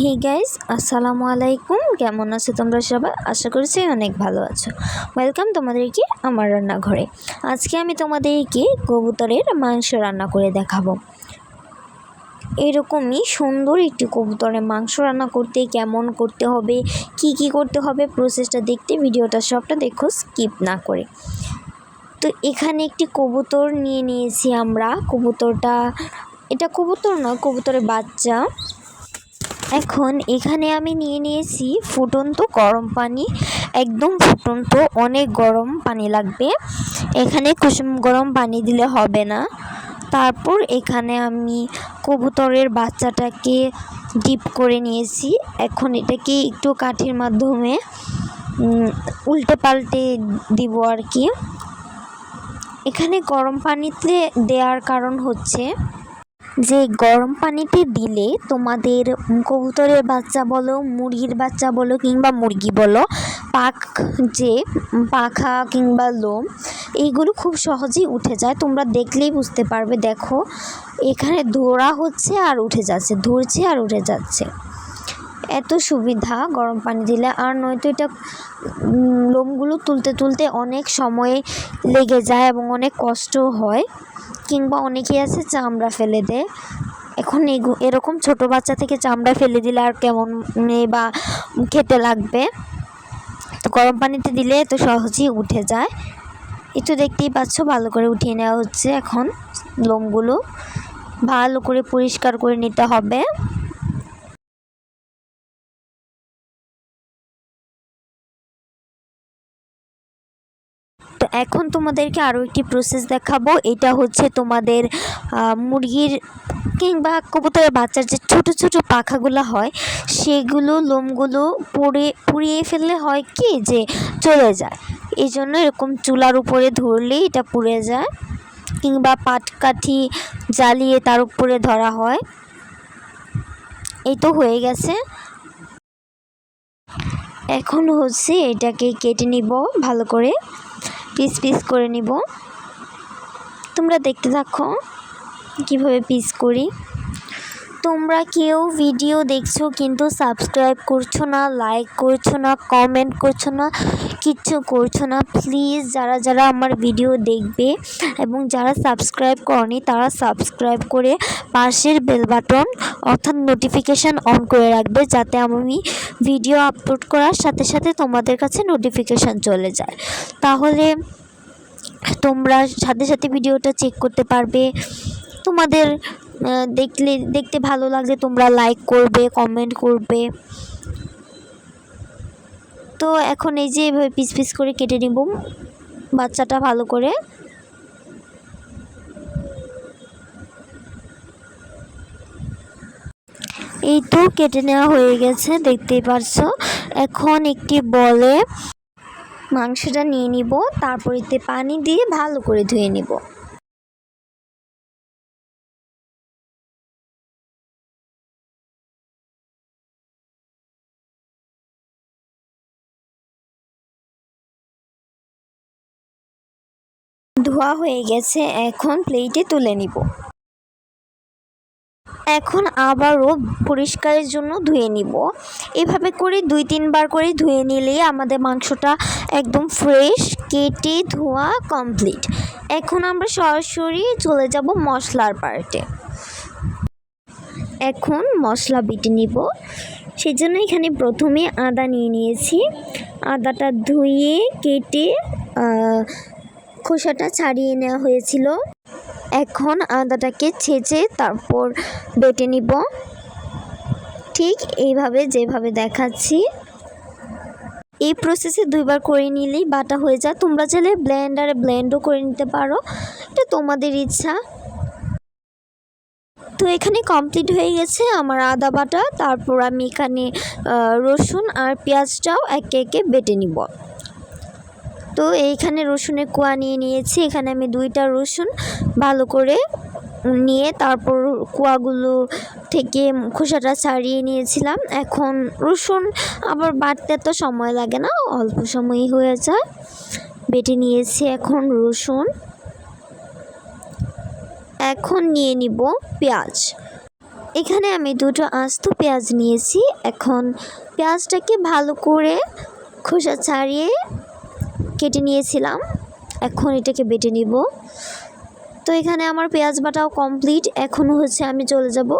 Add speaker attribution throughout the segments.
Speaker 1: Hey guys আসসালামু আলাইকুম। কেমন আছো তোমরা সবাই? আশা করছি অনেক ভালো আছো। ওয়েলকাম তোমাদেরকে আমার রান্নাঘরে। আজকে আমি তোমাদেরকে কবুতরের মাংস রান্না করে দেখাবো। এরকমই সুন্দর একটি কবুতরের মাংস রান্না করতে, কেমন করতে হবে, কি কি করতে হবে প্রসেসটা দেখতে, ভিডিওটা সবটা দেখো স্কিপ না করে। তো এখানে একটি কবুতর নিয়ে নিয়েছি আমরা। কবুতরটা, এটা কবুতর নয়, কবুতরের বাচ্চা। এখন এখানে আমি নিয়ে নিয়েছি ফুটন্ত গরম পানি, একদম ফুটন্ত, অনেক গরম পানি লাগবে। এখানে কুসুম গরম পানি দিলে হবে না। তারপর এখানে আমি কবুতরের বাচ্চাটাকে ডিপ করে নিয়েছি। এখন এটাকে একটু কাঠির মাধ্যমে উল্টে পাল্টে দিব আর কি। এখানে গরম পানিতে দেওয়ার কারণ হচ্ছে যে গরম পানিতে দিলে তোমাদের কবুতরের বাচ্চা বলো, মুরগির বাচ্চা বলো কিংবা মুরগি বলো, পাক যে পাখা কিংবা লোম, এইগুলো খুব সহজেই উঠে যায়। তোমরা দেখলেই বুঝতে পারবে, দেখো, এখানে ধরা হচ্ছে আর উঠে যাচ্ছে, ধরছে আর উঠে যাচ্ছে। এত সুবিধা গরম পানি দিলে। আর নয়তো এটা লোমগুলো তুলতে তুলতে অনেক সময় লেগে যায় এবং অনেক কষ্ট হয়। কিংবা অনেকেই আছে চামড়া ফেলে দেয়। এখন এরকম ছোট বাচ্চা থেকে চামড়া ফেলে দিলে আর কেমন নেই বা খেতে লাগবে? তো গরম পানিতে দিলে তো সহজেই উঠে যায়। একটু দেখতেই পাচ্ছ, ভালো করে উঠিয়ে নেওয়া হচ্ছে এখন লোমগুলো। ভালো করে পরিষ্কার করে নিতে হবে। এখন তোমাদেরকে আরও একটি প্রসেস দেখাবো। এটা হচ্ছে তোমাদের মুরগির কিংবা কবুতরের বাচ্চার যে ছোট ছোট পাখাগুলো হয়, সেগুলো লোমগুলো পুড়ে পুড়িয়ে ফেললে হয় কি যে চলে যায়। এই জন্য এরকম চুলার উপরে ধরলেই এটা পুড়ে যায়, কিংবা পাটকাঠি জ্বালিয়ে তার উপরে ধরা হয়। এই তো হয়ে গেছে। এখন হচ্ছে এটাকে কেটে নিব ভালো করে। পিস পিস করে নিব। তোমরা দেখতে থাকো কীভাবে পিস করি। তোমরা কেউ ভিডিও দেখছ, কিন্তু সাবস্ক্রাইব করছ না লাইক করছ না কমেন্ট করছ না, কিচ্ছু করছ না প্লিজ যারা যারা আমার ভিডিও দেখবে এবং যারা সাবস্ক্রাইব করনি, তারা সাবস্ক্রাইব করে পাশের বেল বাটন অর্থাৎ নোটিফিকেশান অন করে রাখবে, যাতে আমি ভিডিও আপলোড করার সাথে সাথে তোমাদের কাছে নোটিফিকেশান চলে যায়। তাহলে তোমরা সাথে সাথে ভিডিওটা চেক করতে পারবে। তোমাদের দেখলে, দেখতে ভালো লাগলে তোমরা লাইক করবে কমেন্ট করবে। তো এখন এই যে এভাবে পিস পিস করে কেটে নিব, বাচ্চাটা ভালো করে। এই তো কেটে নেওয়া হয়ে গেছে, দেখতেই পারছ। এখন একটি বলে মাংসটা নিয়ে নিব, তারপর এতে পানি দিয়ে ভালো করে ধুয়ে নিব। ধোয়া হয়ে গেছে, এখন প্লেটে তুলে নিব। এখন আবারও পরিষ্কারের জন্য ধুয়ে নিব। এভাবে করে দুই তিনবার করে ধুয়ে নিলেই আমাদের মাংসটা একদম ফ্রেশ কেটে ধোয়া কমপ্লিট এখন আমরা সরাসরি চলে যাব মশলার পার্টে। এখন মশলা বেটে নিব। সেই জন্য এখানে প্রথমে আদা নিয়ে নিয়েছি। আদাটা ধুয়ে, কেটে খোসাটা ছাড়িয়ে নেওয়া হয়েছিল। এখন আদাটাকে ছেঁচে তারপর বেটে নিব। ঠিক এইভাবে যেভাবে দেখাচ্ছি। এই প্রসেসে দুইবার করে নিলেই বাটা হয়ে যায়। তোমরা চাইলে ব্লেন্ডারে ব্লেন্ডও করে নিতে পারো। এটা তোমাদের ইচ্ছা। তো এখানে কমপ্লিট হয়ে গেছে আমার আদা বাটা। তারপর আমি এখানে রসুন আর পেঁয়াজটাও একে একে বেটে নিব। তো এইখানে রসুনের কোয়া নিয়ে নিয়েছি। এখানে আমি দুইটা রসুন ভালো করে নিয়ে তারপর কুয়াগুলো থেকে খোসাটা ছাড়িয়ে নিয়েছিলাম। এখন রসুন আবার বাটতে তো সময় লাগে না, অল্প সময়ই হয়ে যায়। বেটে নিয়েছি এখন রসুন। এখন নিয়ে নিব পেঁয়াজ। এখানে আমি দুটো আস্ত পেঁয়াজ নিয়েছি। এখন পেঁয়াজটাকে ভালো করে খোসা ছাড়িয়ে কেটে নিয়েছিলাম। এখন এটাকে বেটে নিব। তো এখানে আমার পেঁয়াজ বাটাও কমপ্লিট। এখন হচ্ছে আমি চলে যাব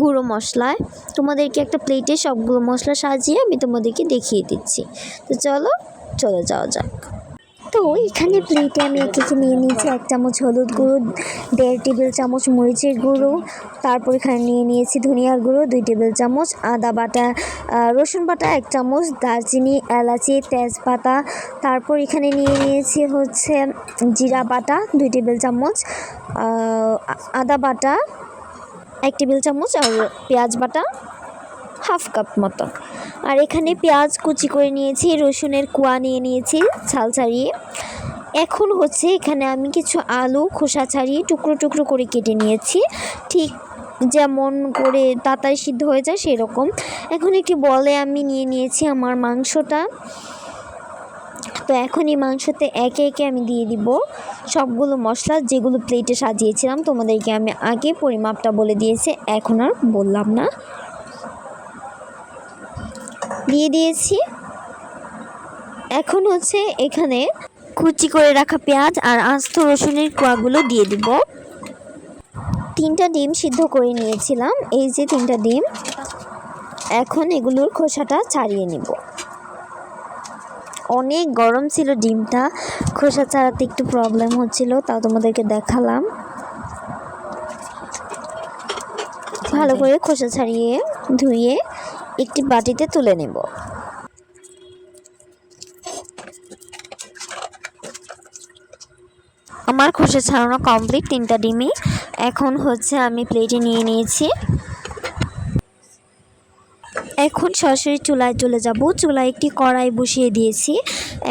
Speaker 1: গুঁড়ো মশলায়। তোমাদেরকে একটা প্লেটে সবগুলো মশলা সাজিয়ে আমি তোমাদেরকে দেখিয়ে দিচ্ছি। তো চলো, চলে যাওয়া যাক। তো এখানে প্লেটে আমি একে একে নিয়ে নিয়েছি, এক চামচ হলুদ গুঁড়ো, দেড় টেবিল চামচ মরিচের গুঁড়ো, তারপর এখানে নিয়ে নিয়েছি ধনিয়ার গুঁড়ো, দুই টেবিল চামচ আদা বাটা রসুন বাটা, এক চামচ দারচিনি, এলাচি, তেজপাতা, তারপর এখানে নিয়ে নিয়েছি হচ্ছে জিরা বাটা, দুই টেবিল চামচ আদা বাটা, এক টেবিল চামচ আর পেঁয়াজ বাটা হাফ কাপ মতো। আর এখানে পেঁয়াজ কুচি করে নিয়েছি, রসুনের কোয়া নিয়ে নিয়েছি ছাল ছাড়িয়ে। এখন হচ্ছে এখানে আমি কিছু আলু, খোসা ছাড়িয়ে টুকরো টুকরো করে কেটে নিয়েছি। ঠিক যেমন করে তাড়াতাড়ি সিদ্ধ হয়ে যায় সেরকম। এখন একটি বলে আমি নিয়ে নিয়েছি আমার মাংসটা। তো এখন এই মাংসতে একে একে আমি দিয়ে দিব সবগুলো মশলা যেগুলো প্লেটে সাজিয়েছিলাম। তোমাদেরকে আমি আগে পরিমাপটা বলে দিয়েছি, এখন আর বললাম না। দিয়ে দিয়েছি। এখন হচ্ছে এখানে কুচি করে রাখা পেঁয়াজ আর আস্ত রসুনের কোয়াগুলো দিয়ে দিব। তিনটা ডিম সিদ্ধ করে নিয়েছিলাম, এই যে তিনটা ডিম। এখন এগুলোর খোসাটা ছাড়িয়ে নিব। অনেক গরম ছিল ডিমটা, খোসা ছাড়াতে একটু প্রবলেম হচ্ছিল, তাও তোমাদেরকে দেখালাম। ভালো করে খোসা ছাড়িয়ে ধুয়ে একটি বাটিতে তুলে নেব। আমার খোসা ছাড়ানো কমপ্লিট তিনটা ডিমই এখন হচ্ছে আমি প্লেটে নিয়ে নিয়েছি। এখন সরাসরি চুলায় চলে যাব। চুলায় একটি কড়াই বসিয়ে দিয়েছি।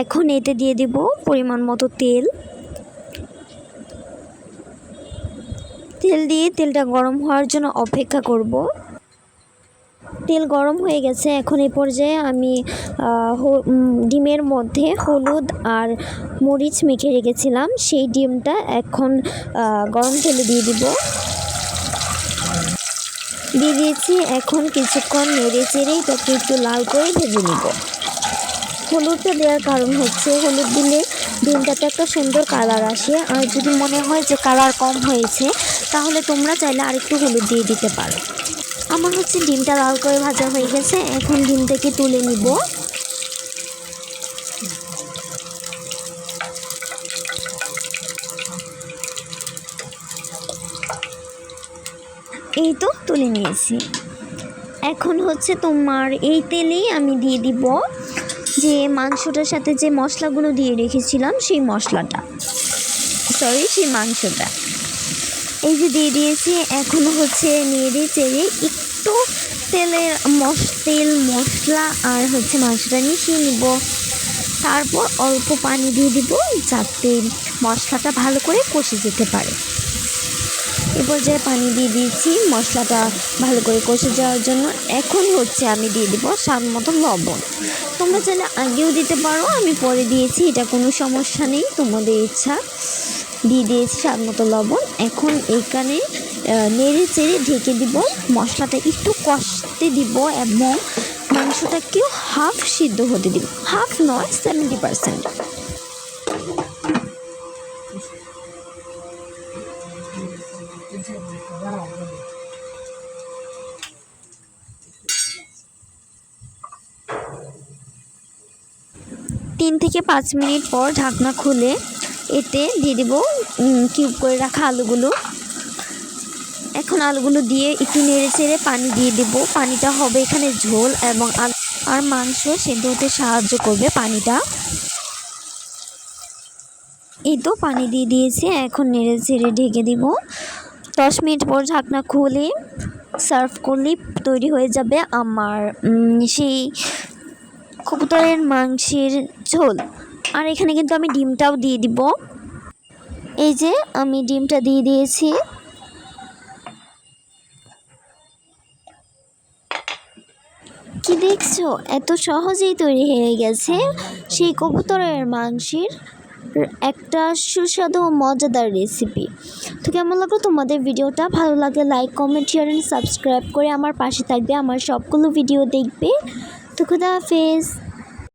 Speaker 1: এখন এতে দিয়ে দেব পরিমাণ মতো তেল। তেল দিয়ে তেলটা গরম হওয়ার জন্য অপেক্ষা করব। তেল গরম হয়ে গেছে। এখন এই পর্যায়ে আমি ডিমের মধ্যে হলুদ আর মরিচ মেখে রেখেছিলাম। সেই ডিমটা এখন গরম তেলে দিয়ে দিব। দিয়ে দিয়েছি এখন কিছুক্ষণ নেড়ে চেড়ে এটাকে একটু লাল করে ভেজে নিব। হলুদটা দেওয়ার কারণ হচ্ছে, হলুদ দিলে ডিমটাতে একটা সুন্দর কালার আসে। আর যদি মনে হয় যে কালার কম হয়েছে, তাহলে তোমরা চাইলে আরেকটু হলুদ দিয়ে দিতে পারো। আমার হচ্ছে ডিমটা লাল করে ভাজা হয়ে গেছে, এখন ডিম থেকে তুলে নিব। এই তো তুলে নিয়েছি। এখন হচ্ছে তোমার এই তেলেই আমি দিয়ে দিব যে মাংসটার সাথে যে মশলাগুলো দিয়ে রেখেছিলাম, সেই মশলাটা। সরি সেই মাংসটা। এই যে দিয়ে দিয়েছি এখন হচ্ছে নিয়ে নেড়ে চেড়ে একটু তেলের মশ তেল, মশলা আর হচ্ছে মাংসটা মিশিয়ে নিব। তারপর অল্প পানি দিয়ে দিব যাতে মশলাটা ভালো করে কষে যেতে পারে। এ পর্যায়ে পানি দিয়ে দিয়েছি মশলাটা ভালো করে কষে যাওয়ার জন্য। এখন হচ্ছে আমি দিয়ে দিব স্বাদ মতো লবণ। তোমরা চাইলে আগেও দিতে পারো, আমি পরে দিয়েছি, এটা কোনো সমস্যা নেই, তোমাদের ইচ্ছা। দিয়ে দিয়েছি স্বাদ মতো লবণ। এখন আহ, নেড়ে চেড়ে ঢেকে দিব। মশলাটা একটু কষতে দিব এবং মাংসটাকেও হাফ সিদ্ধ হতে দিব। হাফ নয় সেভেন্টি পার্সেন্ট তিন থেকে পাঁচ মিনিট পর ঢাকনা খুলে এতে দিয়ে দেব কিউব করে রাখা আলুগুলো। এখন আলুগুলো দিয়ে একটু নেড়ে চেড়ে পানি দিয়ে দেব। পানিটা হবে এখানে ঝোল এবং আর মাংস সেদ্ধ হতে সাহায্য করবে পানিটা। এই তো পানি দিয়ে দিয়েছি, এখন নেড়ে চেড়ে ঢেকে দিব। দশ মিনিট পর ঢাকনা খুলে সার্ভ করলে তৈরি হয়ে যাবে আমার সেই কবুতরের মাংসের ঝোল। আর এখানে কিন্তু আমি ডিমটাও দিয়ে দিব। এই যে আমি ডিমটা দিয়ে দিয়েছি। কি দেখছ? এত সহজেই তৈরি হয়ে গেছে। সেই কবুতরের মাংসের একটা সুস্বাদু মজাদার রেসিপি তো কেমন লাগল তোমাদের ভিডিওটা? ভালো লাগলে like comment share and subscribe করে আমার পাশে থাকবে। আমার সবগুলো ভিডিও দেখবে। তো খুদা হাফেজ।